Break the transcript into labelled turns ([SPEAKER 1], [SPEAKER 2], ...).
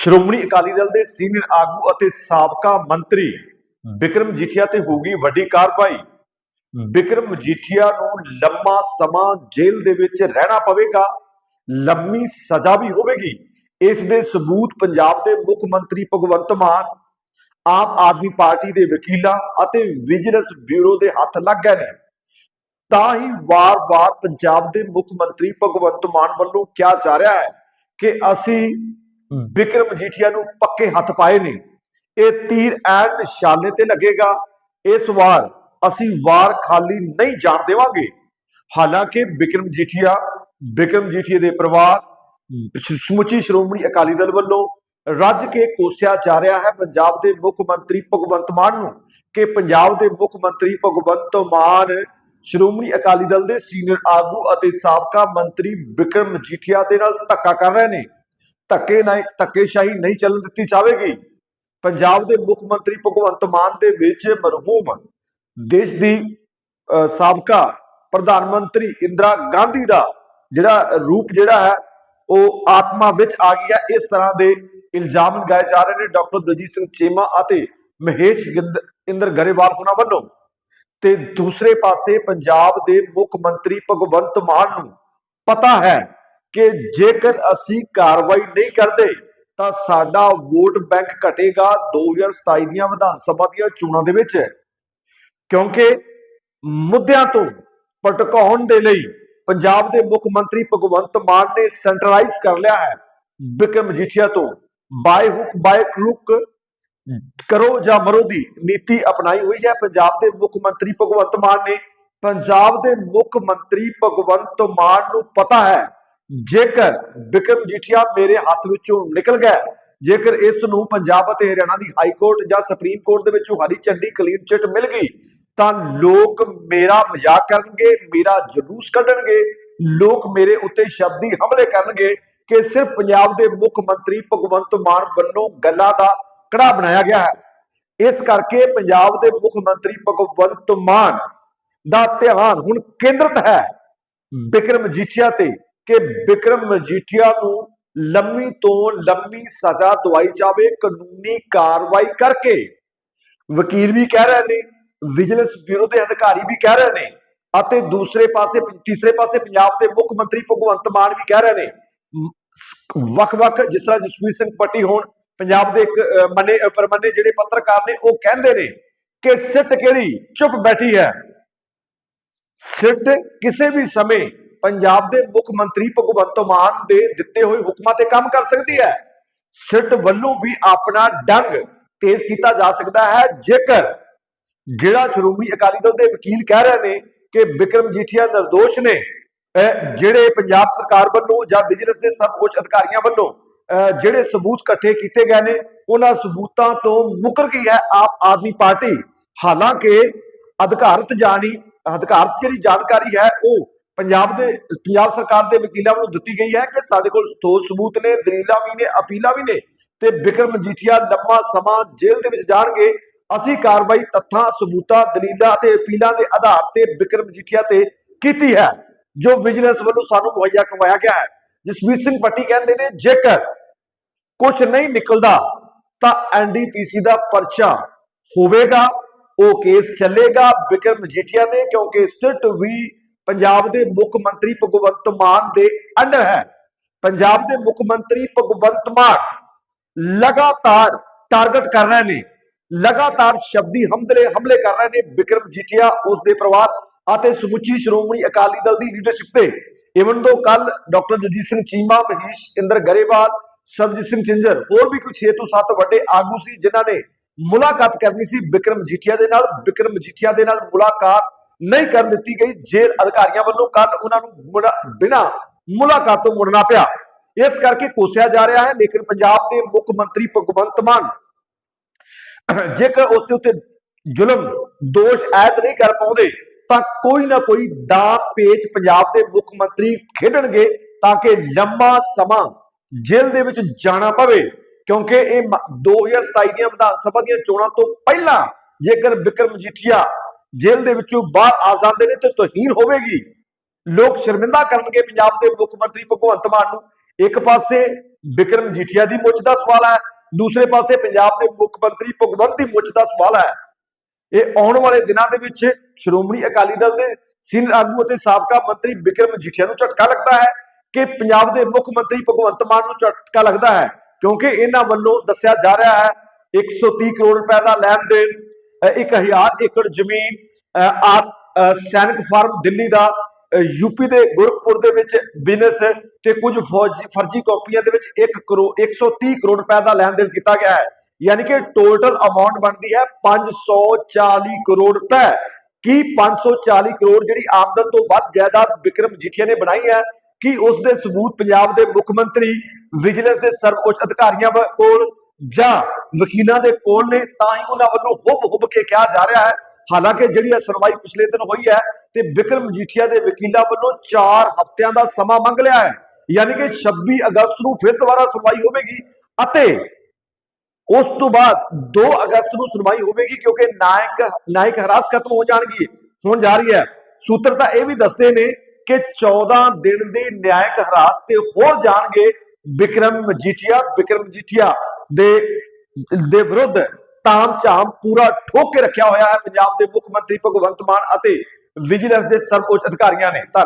[SPEAKER 1] ਸ਼੍ਰੋਮਣੀ ਅਕਾਲੀ ਦਲ ਦੇ ਸੀਨੀਅਰ ਆਗੂ ਅਤੇ ਸਾਬਕਾ ਮੰਤਰੀ ਵਿਕਰਮ ਜੀਠੀਆ ਤੇ ਹੋਊਗੀ ਵੱਡੀ ਕਾਰਵਾਈ। ਵਿਕਰਮ ਮਜੀਠੀਆ ਨੂੰ ਲੰਮਾ ਸਮਾਂ ਜੇਲ੍ਹ ਦੇ ਵਿੱਚ ਰਹਿਣਾ ਪਵੇਗਾ। ਲੰਮੀ ਸਜ਼ਾ ਵੀ ਹੋਵੇਗੀ। ਇਸ ਦੇ ਸਬੂਤ ਪੰਜਾਬ ਦੇ ਮੁੱਖ ਮੰਤਰੀ ਭਗਵੰਤ ਮਾਨ ਆਮ ਆਦਮੀ ਪਾਰਟੀ ਦੇ ਵਕੀਲਾਂ ਅਤੇ ਵਿਜੀਲੈਂਸ ਬਿਊਰੋ ਦੇ ਹੱਥ ਲੱਗ ਗਏ ਨੇ। ਤਾਂ ਹੀ ਵਾਰ-ਵਾਰ ਪੰਜਾਬ ਦੇ ਮੁੱਖ ਮੰਤਰੀ ਭਗਵੰਤ ਮਾਨ ਵੱਲੋਂ ਕਿਹਾ ਜਾ ਰਿਹਾ ਹੈ ਕਿ ਅਸੀਂ ਵਿਕਰਮ ਮਜੀਠੀਆ ਨੂੰ ਪੱਕੇ ਹੱਥ ਪਾਏ ਨੇ। ਇਹ ਤੀਰ ਐਨ ਨਿਸ਼ਾਨੇ ਤੇ ਲੱਗੇਗਾ। ਇਸ ਵਾਰ ਅਸੀਂ ਵਾਰ ਖਾਲੀ ਨਹੀਂ ਜਾਣ ਦੇਵਾਂਗੇ। ਹਾਲਾਂਕਿ ਵਿਕਰਮ ਜੀਠੀਆ ਵਿਕਰਮ ਜੀਠੀਆ ਦੇ ਪਰਿਵਾਰ ਸਮੁੱਚੀ ਸ਼੍ਰੋਮਣੀ ਅਕਾਲੀ ਦਲ ਵੱਲੋਂ ਰੱਜ ਕੇ ਕੋਸਿਆ ਜਾ ਰਿਹਾ ਹੈ ਪੰਜਾਬ ਦੇ ਮੁੱਖ ਮੰਤਰੀ ਭਗਵੰਤ ਮਾਨ ਨੂੰ ਕਿ ਪੰਜਾਬ ਦੇ ਮੁੱਖ ਮੰਤਰੀ ਭਗਵੰਤ ਮਾਨ ਸ਼੍ਰੋਮਣੀ ਅਕਾਲੀ ਦਲ ਦੇ ਸੀਨੀਅਰ ਆਗੂ ਅਤੇ ਸਾਬਕਾ ਮੰਤਰੀ ਵਿਕਰਮ ਜੀਠੀਆ ਦੇ ਨਾਲ ਧੱਕਾ ਕਰ ਰਹੇ ਨੇ। ਧੱਕੇ ਨਹੀਂ, ਧੱਕੇਸ਼ਾਹੀ ਨਹੀਂ ਚੱਲਣ ਦਿੱਤੀ ਜਾਵੇਗੀ। ਪੰਜਾਬ ਦੇ ਮੁੱਖ ਮੰਤਰੀ ਭਗਵੰਤ ਮਾਨ ਦੇ ਵਿੱਚ ਮਰਹੂਮ ਦੇਸ਼ ਦੀ ਸਾਬਕਾ ਪ੍ਰਧਾਨ ਮੰਤਰੀ ਇੰਦਰਾ ਗਾਂਧੀ ਦਾ ਜਿਹੜਾ ਰੂਪ ਜਿਹੜਾ ਹੈ, ਉਹ ਆਤਮਾ ਵਿੱਚ ਆ ਗਿਆ। ਇਸ ਤਰ੍ਹਾਂ ਦੇ ਇਲਜ਼ਾਮ ਲਗਾਏ ਜਾ ਰਹੇ ਨੇ ਡਾਕਟਰ ਦਲਜੀਤ ਸਿੰਘ ਚੀਮਾ ਅਤੇ ਮਹੇਸ਼ ਗਿੰਦ- ਇੰਦਰ ਗਰੇਵਾਲ ਹੋਣਾ ਵੱਲੋਂ। ਤੇ ਦੂਸਰੇ ਪਾਸੇ ਪੰਜਾਬ ਦੇ ਮੁੱਖ ਮੰਤਰੀ ਭਗਵੰਤ ਮਾਨ ਨੂੰ ਪਤਾ ਹੈ ਕਿ ਜੇਕਰ ਅਸੀਂ ਕਾਰਵਾਈ ਨਹੀਂ ਕਰਦੇ, ਤਾਂ ਸਾਡਾ ਵੋਟ ਬੈਂਕ ਘਟੇਗਾ 2027 ਦੀਆਂ ਵਿਧਾਨ ਸਭਾ ਦੀਆਂ ਚੋਣਾਂ ਦੇ ਵਿੱਚ। ਕਿਉਂਕਿ ਮੁੱਦਿਆਂ ਤੋਂ ਭਟਕਾਉਣ ਦੇ ਲਈ ਪੰਜਾਬ ਦੇ ਮੁੱਖ ਮੰਤਰੀ ਭਗਵੰਤ ਮਾਨ ਨੇ ਸੈਂਟਰਲਾਈਜ਼ ਕਰ ਲਿਆ ਹੈ ਵਿਕਰਮ ਮਜੀਠੀਆ ਤੋਂ। ਬਾਏ ਹੁਕ ਬਾਈ ਕਰੁਕ ਕਰੋ ਜਾਂ ਮਰੋ ਦੀ ਨੀਤੀ ਅਪਣਾਈ ਹੋਈ ਹੈ। ਪੰਜਾਬ ਦੇ ਮੁੱਖ ਮੰਤਰੀ ਭਗਵੰਤ ਮਾਨ ਨੇ ਪੰਜਾਬ ਦੇ ਮੁੱਖ ਮੰਤਰੀ ਭਗਵੰਤ ਮਾਨ ਨੂੰ ਪਤਾ ਹੈ ਜੇਕਰ ਵਿਕਰਮ ਜੀਠੀਆ ਮੇਰੇ ਹੱਥ ਵਿੱਚੋਂ ਨਿਕਲ ਗਿਆ, ਜੇਕਰ ਇਸ ਨੂੰ ਪੰਜਾਬ ਅਤੇ ਹਰਿਆਣਾ ਦੀ ਹਾਈ ਕੋਰਟ ਜਾਂ ਸੁਪਰੀਮ ਕੋਰਟ ਦੇ ਵਿੱਚੋਂ ਹਰੀ ਝੰਡੀ ਕਲੀਨ ਚਿੱਟ ਮਿਲ ਗਈ, ਤਾਂ ਲੋਕ ਮੇਰਾ ਮਜ਼ਾਕ ਕਰਨਗੇ, ਮੇਰਾ ਜਲੂਸ ਕੱਢਣਗੇ, ਲੋਕ ਮੇਰੇ ਉੱਤੇ ਸ਼ਬਦੀ ਹਮਲੇ ਕਰਨਗੇ ਕਿ ਸਿਰਫ ਪੰਜਾਬ ਦੇ ਮੁੱਖ ਮੰਤਰੀ ਭਗਵੰਤ ਮਾਨ ਵੱਲੋਂ ਗੱਲਾਂ ਦਾ ਕੜਾ ਬਣਾਇਆ ਗਿਆ ਹੈ। ਇਸ ਕਰਕੇ ਪੰਜਾਬ ਦੇ ਮੁੱਖ ਮੰਤਰੀ ਭਗਵੰਤ ਮਾਨ ਦਾ ਧਿਆਨ ਹੁਣ ਕੇਂਦਰਿਤ ਹੈ। ਬਿਕਰਮ ਮਜੀਠੀਆ ਤੇ ਕਿ ਵਿਕਰਮ ਮਜੀਠੀਆ ਨੂੰ ਲੰਮੀ ਤੋਂ ਲੰਮੀ ਸਜ਼ਾ ਦਵਾਈ ਜਾਵੇ, ਕਾਨੂੰਨੀ ਕਾਰਵਾਈ ਕਰਕੇ। ਵਕੀਲ ਵੀ ਕਹਿ ਰਹੇ ਨੇ, ਵਿਜੀਲੈਂਸ ਬਿਊਰੋ ਦੇ ਅਧਿਕਾਰੀ ਵੀ ਕਹਿ ਰਹੇ ਨੇ, ਅਤੇ ਦੂਸਰੇ ਪਾਸੇ ਤੀਸਰੇ ਪਾਸੇ ਪੰਜਾਬ ਦੇ ਮੁੱਖ ਮੰਤਰੀ ਭਗਵੰਤ ਮਾਨ ਵੀ ਕਹਿ ਰਹੇ ਨੇ। ਵੱਖ-ਵੱਖ ਜਿਸ ਤਰ੍ਹਾਂ ਜਸਵੀਰ ਸਿੰਘ ਪੱਟੀ ਹੋਣ, ਪੰਜਾਬ ਦੇ ਇੱਕ ਮੰਨੇ ਪਰਮੰਨੇ ਜਿਹੜੇ ਪੱਤਰਕਾਰ ਨੇ, ਉਹ ਕਹਿੰਦੇ ਨੇ ਕਿ ਸਿੱਟ ਕਿਹੜੀ? ਚੁੱਪ ਬੈਠੀ ਹੈ। ਸਿੱਟ ਕਿਸੇ ਵੀ ਸਮੇਂ ਪੰਜਾਬ ਦੇ ਮੁੱਖ ਮੰਤਰੀ ਭਗਵੰਤ ਮਾਨ ਦੇ ਦਿੱਤੇ ਹੋਏ ਹੁਕਮਾਂ ਤੇ ਕੰਮ ਕਰ ਸਕਦੀ ਹੈ। ਸਿੱਟ ਵੱਲੋਂ ਵੀ ਆਪਣਾ ਡੰਗ ਤੇਜ਼ ਕੀਤਾ ਜਾ ਸਕਦਾ ਹੈ। ਜੇਕਰ ਜਿਹੜਾ ਸ਼੍ਰੋਮਣੀ ਅਕਾਲੀ ਦਲ ਦੇ ਵਕੀਲ ਕਹਿ ਰਹੇ ਨੇ ਕਿ ਵਿਕਰਮ ਜੀਠੀਆ ਨਿਰਦੋਸ਼ ਨੇ ਜਿਹੜੇ ਪੰਜਾਬ ਸਰਕਾਰ ਵੱਲੋਂ ਜਾਂ ਵਿਜੀਲੈਂਸ ਦੇ ਸਭ ਕੁਝ ਅਧਿਕਾਰੀਆਂ ਵੱਲੋਂ, ਅਹ, ਜਿਹੜੇ ਸਬੂਤ ਇਕੱਠੇ ਕੀਤੇ ਗਏ ਨੇ, ਉਹਨਾਂ ਸਬੂਤਾਂ ਤੋਂ ਮੁਕਰ ਗਈ ਹੈ ਆਪ ਆਦਮੀ ਪਾਰਟੀ। ਹਾਲਾਂਕਿ ਅਧਿਕਾਰਤ ਜਾਣੀ, ਅਧਿਕਾਰਤ ਜਿਹੜੀ ਜਾਣਕਾਰੀ ਹੈ, ਉਹ ਪੰਜਾਬ ਦੇ, ਪੰਜਾਬ ਸਰਕਾਰ ਦੇ ਵਕੀਲਾਂ ਵੱਲੋਂ ਦਿੱਤੀ ਗਈ ਹੈ ਕਿ ਸਾਡੇ ਕੋਲ ਠੋਸ ਸਬੂਤ ਨੇ, ਦਲੀਲਾਂ ਵੀ ਨੇ, ਅਪੀਲਾਂ ਵੀ ਨੇ ਤੇ ਬਿਕਰਮ ਮਜੀਠੀਆ ਲੰਮਾ ਸਮਾਂ ਜੇਲ੍ਹ ਦੇ ਵਿੱਚ ਜਾਣਗੇ। ਅਸੀਂ ਕਾਰਵਾਈ ਤੱਥਾਂ, ਸਬੂਤਾਂ, ਦਲੀਲਾਂ ਤੇ ਅਪੀਲਾਂ ਦੇ ਆਧਾਰ ਤੇ ਵਿਕਰਮ ਮਜੀਠੀਆ ਤੇ ਕੀਤੀ ਹੈ, ਜੋ ਵਿਜੀਲੈਂਸ ਵੱਲੋਂ ਸਾਨੂੰ ਮੁਹੱਈਆ ਕਰਵਾਇਆ ਗਿਆ ਹੈ। ਜਸਵੀਰ ਸਿੰਘ ਪੱਟੀ ਕਹਿੰਦੇ ਨੇ, ਜੇਕਰ ਕੁਝ ਨਹੀਂ ਨਿਕਲਦਾ, ਤਾਂ ਐਨਡੀਪੀਸੀ ਦਾ ਪਰਚਾ ਹੋਵੇਗਾ, ਉਹ ਕੇਸ ਚੱਲੇਗਾ ਬਿਕਰਮ ਮਜੀਠੀਆ ਦੇ, ਕਿਉਂਕਿ ਸਿੱਟ ਵੀ ਪੰਜਾਬ ਦੇ ਮੁੱਖ ਮੰਤਰੀ ਭਗਵੰਤ ਮਾਨ ਦੇ ਅੰਡਰ ਹੈ। ਪੰਜਾਬ ਦੇ ਮੁੱਖ ਮੰਤਰੀ ਭਗਵੰਤ ਮਾਨ ਲਗਾਤਾਰ ਟਾਰਗੇਟ ਕਰ ਰਹੇ ਨੇ। ਲਗਾਤਾਰ ਸ਼ਬਦੀ ਹਮਲੇ ਹਮਲੇ ਕਰ ਰਹੇ ਨੇ ਵਿਕਰਮ ਜੀਠੀਆ ਉਸ ਦੇ ਪਰਿਵਾਰ ਅਤੇ ਸਮੁੱਚੀ ਸ਼੍ਰੋਮਣੀ ਅਕਾਲੀ ਦਲ ਦੀ ਲੀਡਰਸ਼ਿਪ ਤੇ। ਇਵਨ ਦੋ ਕੱਲ ਡਾਕਟਰ ਜਗਜੀਤ ਸਿੰਘ ਚੀਮਾ, ਮਹੀਸ਼ ਇੰਦਰ ਗਰੇਵਾਲ, ਸਰਬਜੀਤ ਸਿੰਘ ਚਿੰਜਰ, ਹੋਰ ਵੀ ਕੁਝ 6 ਤੋਂ 7 ਵੱਡੇ ਆਗੂ ਸੀ ਜਿਨ੍ਹਾਂ ਨੇ ਮੁਲਾਕਾਤ ਕਰਨੀ ਸੀ ਵਿਕਰਮ ਜੀਠੀਆ ਦੇ ਨਾਲ। ਵਿਕਰਮ ਜੀਠੀਆ ਦੇ ਨਾਲ ਮੁਲਾਕਾਤ ਨਹੀਂ ਕਰਨ ਦਿੱਤੀ ਗਈ, ਜੇਲ੍ਹ ਅਧਿਕਾਰੀਆਂ ਵੱਲੋਂ ਕੱਲ ਉਹਨਾਂ ਨੂੰ ਮੁੜਾ- ਬਿਨਾਂ ਮੁਲਾਕਾਤ ਤੋਂ ਮੁੜਨਾ ਪਿਆ। ਇਸ ਕਰਕੇ ਕੋਸਿਆ ਜਾ ਰਿਹਾ ਹੈ, ਲੇਕਿਨ ਪੰਜਾਬ ਦੇ ਮੁੱਖ ਮੰਤਰੀ ਭਗਵੰਤ ਮਾਨ ਜੇਕਰ ਉਸ ਦੇ ਉੱਤੇ ਜ਼ੁਲਮ, ਦੋਸ਼ ਐਦ ਨਹੀਂ ਕਰ ਪਾਉਂਦੇ, ਤਾਂ ਕੋਈ ਨਾ ਕੋਈ ਦਾ ਪੇਚ ਪੰਜਾਬ ਦੇ ਮੁੱਖ ਮੰਤਰੀ ਖੇਡਣਗੇ ਤਾਂ ਕਿ ਲੰਮਾ ਸਮਾਂ ਜੇਲ੍ਹ ਦੇ ਵਿੱਚ ਜਾਣਾ ਪਵੇ। ਕਿਉਂਕਿ ਇਹ ਮ- 2027 ਦੀਆਂ ਵਿਧਾਨ ਸਭਾ ਦੀਆਂ ਚੋਣਾਂ ਤੋਂ ਪਹਿਲਾਂ ਜੇਕਰ ਵਿਕਰਮ ਜੀਠੀਆ ਜੇਲ੍ਹ ਦੇ ਵਿੱਚੋਂ ਬਾਹਰ ਆ ਜਾਂਦੇ ਨੇ ਤੇ ਤੋਹੀਨ ਹੋਵੇਗੀ। ਲੋਕ ਸ਼ਰਮਿੰਦਾ ਕਰਨਗੇ ਪੰਜਾਬ ਦੇ ਮੁੱਖ ਮੰਤਰੀ ਭਗਵੰਤ ਮਾਨ ਨੂੰ। ਇੱਕ ਪਾਸੇ ਵਿਕਰਮ ਜੀਠੀਆ ਦੀ ਮੁੱਛ ਦਾ ਸਵਾਲ ਹੈ, ਦੂਸਰੇ ਪਾਸੇ ਪੰਜਾਬ ਦੇ ਮੁੱਖ ਮੰਤਰੀ ਭਗਵੰਤ ਦੀ ਮੁੱਛ ਦਾ ਸਵਾਲ ਹੈ। ਇਹ ਆਉਣ ਵਾਲੇ ਦਿਨਾਂ ਦੇ ਵਿੱਚ ਸ਼੍ਰੋਮਣੀ ਅਕਾਲੀ ਦਲ ਦੇ ਸੀਨੀਅਰ ਆਗੂ ਅਤੇ ਸਾਬਕਾ ਮੰਤਰੀ ਵਿਕਰਮ ਜੀਠੀਆ ਨੂੰ ਝਟਕਾ ਲੱਗਦਾ ਹੈ ਕਿ ਪੰਜਾਬ ਦੇ ਮੁੱਖ ਮੰਤਰੀ ਭਗਵੰਤ ਮਾਨ ਨੂੰ ਝਟਕਾ ਲੱਗਦਾ ਹੈ, ਕਿਉਂਕਿ ਇਹਨਾਂ ਵੱਲੋਂ ਦੱਸਿਆ ਜਾ ਰਿਹਾ ਹੈ 130 ਕਰੋੜ ਰੁਪਏ ਦਾ ਲੈਣ ਦੇਣ 1000 ਏਕੜ ਜ਼ਮੀਨ ਆਪ ਸੈਨਿਕ ਫਾਰਮ ਦਿੱਲੀ ਦਾ ਯੂਪੀ ਦੇ ਗੁਰਖਪੁਰ ਦੇ ਵਿੱਚ ਬਿਜ਼ਨਸ ਤੇ ਕੁਝ ਫੌਜੀ, ਫਰਜ਼ੀ ਕਾਪੀਆਂ ਦੇ ਵਿੱਚ 1 ਕਰੋੜ 130 ਕਰੋੜ ਰੁਪਏ ਦਾ ਲੈਣ ਦੇਣ ਕੀਤਾ ਗਿਆ ਹੈ। ਯਾਨੀ ਕਿ ਟੋਟਲ ਅਮਾਉਂਟ ਬਣਦੀ ਹੈ 540 ਕਰੋੜ ਰੁਪਏ। ਕੀ 540 ਕਰੋੜ ਜਿਹੜੀ ਆਮਦਨ ਤੋਂ ਵੱਧ ਜਾਇਦਾਦ ਵਿਕਰਮ ਜੀਠੀਆ ਨੇ ਬਣਾਈ ਹੈ? ਕਿ ਉਸ ਦੇ ਸਬੂਤ ਪੰਜਾਬ ਦੇ ਮੁੱਖ ਮੰਤਰੀ, ਵਿਜੀਲੈਂਸ ਦੇ ਸਰਵਉੱਚ ਅਧਿਕਾਰੀਆਂ ਕੋਲ ਜਾਂ ਵਕੀਲਾਂ ਦੇ ਕੋਲ ਨੇ, ਤਾਂ ਹੀ ਉਹਨਾਂ ਵੱਲੋਂ ਹੁਬ ਹੁਬ ਕੇ ਕਿਹਾ ਜਾ ਰਿਹਾ ਹੈ। ਹਾਲਾਂਕਿ ਜਿਹੜੀ ਇਹ ਸੁਣਵਾਈ ਪਿਛਲੇ ਦਿਨ ਹੋਈ ਹੈ ਤੇ ਵਿਕਰਮ ਮਜੀਠੀਆ ਦੇ ਵਕੀਲਾਂ ਵੱਲੋਂ 4 ਹਫ਼ਤਿਆਂ ਦਾ ਸਮਾਂ ਮੰਗ ਲਿਆ ਹੈ। ਯਾਨੀ ਕਿ 26 ਅਗਸਤ ਨੂੰ ਫਿਰ ਦੁਬਾਰਾ ਸੁਣਵਾਈ ਹੋਵੇਗੀ ਅਤੇ ਉਸ ਤੋਂ ਬਾਅਦ 2 ਅਗਸਤ ਨੂੰ ਸੁਣਵਾਈ ਹੋਵੇਗੀ ਕਿਉਂਕਿ ਨਾਇਕ ਨਾਇਕ ਹਰਾਸ ਖਤਮ ਹੋ ਜਾਣਗੀ ਹੋਣ ਜਾ ਰਹੀ ਹੈ। ਸੂਤਰ ਤਾਂ ਇਹ ਵੀ ਦੱਸਦੇ ਨੇ ਕਿ 14 ਦਿਨ ਦੇ ਨਿਆਇਕ ਹਰਾਸ ਤੇ ਹੋਰ ਜਾਣਗੇ ਵਿਕਰਮ ਮਜੀਠੀਆ ਵਿਕਰਮ ਮਜੀਠੀਆ ਦੇ ਦੇ ਵਿਰੁੱਧ ਤਾਮ ਝਾਮ ਪੂਰਾ ਠੋਕ ਕੇ ਰੱਖਿਆ ਹੋਇਆ ਹੈ। ਪੰਜਾਬ ਦੇ ਮੁੱਖ ਮੰਤਰੀ ਭਗਵੰਤ ਮਾਨ ਅਤੇ ਵਿਜੀਲੈਂਸ ਦੇ ਸਰਵਉੱਚ ਅਧਿਕਾਰੀਆਂ ਨੇ। ਧੰਨਵਾਦ